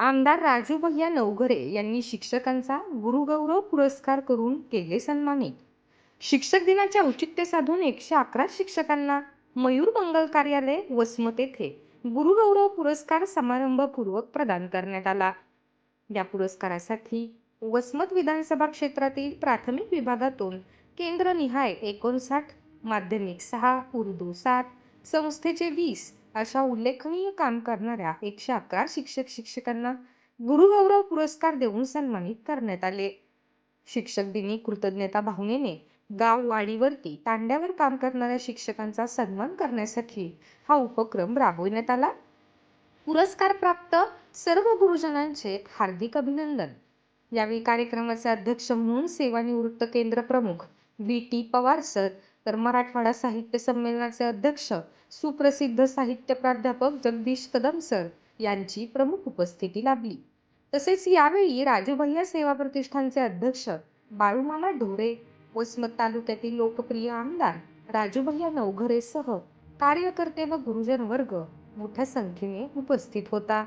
आमदार राजू भैया नवघरे यांनी शिक्षकांचा गुरुगौरव पुरस्कार करून केले सन्मानित. शिक्षक दिनाचे औचित्य साधून एकशे अकरा शिक्षकांना मयूर मंगल कार्यालय वसमत येथे गुरुगौरव पुरस्कार समारंभपूर्वक प्रदान करण्यात आला. या पुरस्कारासाठी वसमत विधानसभा क्षेत्रातील प्राथमिक विभागातून केंद्रनिहाय एकोणसाठ माध्यमिक सहा उर्दू सात संस्थेचे वीस अशा उल्लेखनीय काम करणाऱ्या एकशे अकरा शिक्षक शिक्षकांना गुरुगौरव पुरस्कार देऊन सन्मानित करण्यात आले. शिक्षक दिनी कृतज्ञता भावनेने गाव वाडीवरती तांड्यावर काम करणाऱ्या शिक्षकांचा सन्मान करण्यासाठी हा उपक्रम राबविण्यात आला. पुरस्कार प्राप्त सर्व गुरुजनांचे हार्दिक अभिनंदन. यावेळी कार्यक्रमाचे अध्यक्ष म्हणून सेवानिवृत्त केंद्र प्रमुख बी टी. पवार सर तर मराठवाडा साहित्य संमेलनाचे अध्यक्ष सुप्रसिद्ध साहित्य प्राध्यापक जगदीश कदम सर यांची प्रमुख उपस्थिती लाभली. तसेच यावेळी राजूभैया सेवा प्रतिष्ठानचे अध्यक्ष बाळूमामा ढोरे वसमत तालुक्यातील लोकप्रिय आमदार राजूभैया नवघरेसह कार्यकर्ते व गुरुजन वर्ग मोठ्या संख्येने उपस्थित होता.